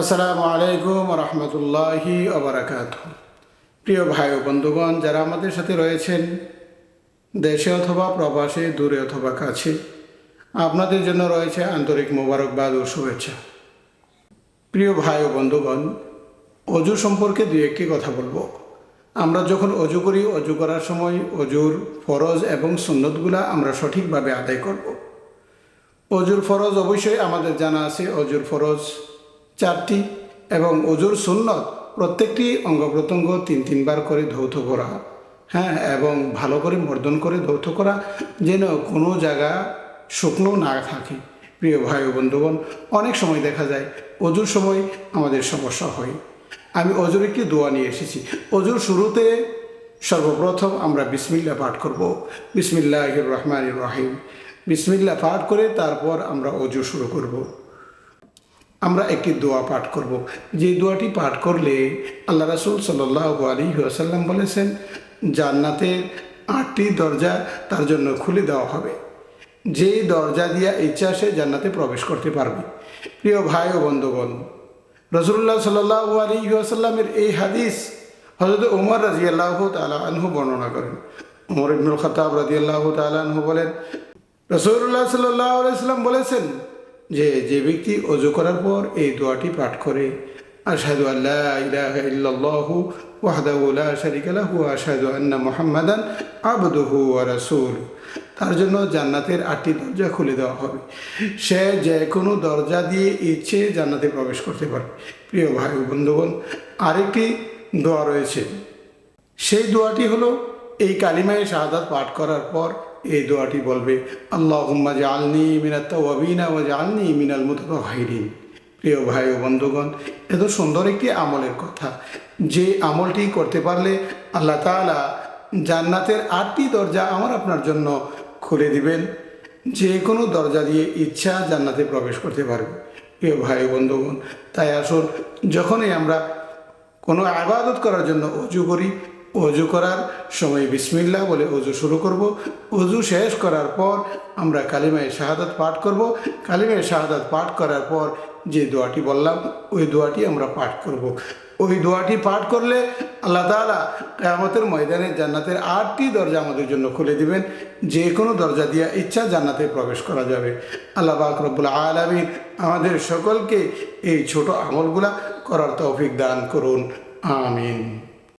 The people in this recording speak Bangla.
আসসালামু আলাইকুম রহমতুল্লাহি আবরাকাত প্রিয় ভাই ও বন্ধুগণ, যারা আমাদের সাথে রয়েছেন, দেশে অথবা প্রবাসে, দূরে অথবা কাছে, আপনাদের জন্য রয়েছে আন্তরিক মোবারকবাদ ও শুভেচ্ছা। প্রিয় ভাই ও বন্ধুগণ, অজু সম্পর্কে দুই একটি কথা বলব। আমরা যখন অজু করি, অজু করার সময় অজুর ফরজ এবং সুন্নতগুলা আমরা সঠিকভাবে আদায় করব। অজুর ফরজ অবশ্যই আমাদের জানা আছে, অজুর ফরজ চারটি এবং অজুর সুন্নত প্রত্যেকটি অঙ্গ প্রত্যঙ্গ তিন তিনবার করে ধৌত করা। হ্যাঁ এবং ভালো করে মর্দন করে ধৌত করা যেন কোনো জায়গা শুকনো না থাকে। প্রিয় ভাই ও বন্ধুগণ, অনেক সময় দেখা যায় অজুর সময় আমাদের সমস্যা হয়। আমি অজুর একটি দোয়া নিয়ে এসেছি। অজুর শুরুতে সর্বপ্রথম আমরা বিসমিল্লা পাঠ করব। বিসমিল্লাহ রহমান রাহিম। বিসমিল্লা পাঠ করে তারপর আমরা অজু শুরু করব। আমরা একটি দোয়া পাঠ করব। যে দোয়াটি পাঠ করলে আল্লাহ রাসুল সাল্লাহ আলী আসাল্লাম বলেছেন জান্নাতের আটটি দরজা তার জন্য খুলে দেওয়া হবে। যেই দরজা দিয়া ইচ্ছা সে জান্নাতে প্রবেশ করতে পারবে। প্রিয় ভাই ও বন্ধুগণ রসুল্লাহ সাল্লাহ আলী আসাল্লামের এই হাদিস হজরত উমর রাজিয়াল্লাহ তালা আনহু বর্ণনা করেন। উমর ইবনুল খতাব রাজিয়াল্লাহ তালা আনহু বলেন রসুল্লাহ সাল্লাহ আলাইসাল্লাম বলেছেন যে যে ব্যক্তি অজু করার পর এই দোয়াটি পাঠ করে, আশহাদু আল্লাহ ইলাহা আন্না মুহাম্মাদান আবদুহু ওয়া তার জন্য জান্নাতের আটটি দরজা খুলে দেওয়া হবে। সে যে কোনো দরজা দিয়ে ইচ্ছে জান্নাতে প্রবেশ করতে পারে। প্রিয় ভাই বন্ধুগণ, আরেকটি দোয়া রয়েছে। সেই দোয়াটি হলো, এই কালিমায় শাহাদাত পাঠ করার পর এই দোয়াটি বলবে আল্লাহ হুম্মা জালনি মিনাত ওয়াবিনা ও জালনি মিনাল মুতাহিরিন প্রিয় ভাই ও বন্ধুগণ, এত সুন্দর একটি আমলের কথা। যে আমলটি করতে পারলে আল্লাহ তাআলা জান্নাতের আটটি দরজা আমার আপনার জন্য খুলে দিবেন। যে কোনো দরজা দিয়ে ইচ্ছা জান্নাতে প্রবেশ করতে পারবে। প্রিয় ভাই বন্ধুগণ, তাই আসুন, যখনই আমরা কোনো আবাদত করার জন্য অজু করি অজু করার সময় বিসমিল্লা বলে অজু শুরু করব। অজু শেষ করার পর আমরা কালিমায় শাহাদাত পাঠ করব। কালিমায় শাহাদাত পাঠ করার পর যে দোয়াটি বললাম, ওই দোয়াটি আমরা পাঠ করব। ওই দোয়াটি পাঠ করলে আল্লাহ তালা কেয়ামতের ময়দানে জান্নাতের আটটি দরজা আমাদের জন্য খুলে দিবেন। যে কোনো দরজা দিয়ে ইচ্ছা জান্নাতে প্রবেশ করা যাবে। আল্লাহ বাকরবুল আলমিন আমাদের সকলকে এই ছোট আমলগুলা করার তৌফিক দান করুন। আমিন।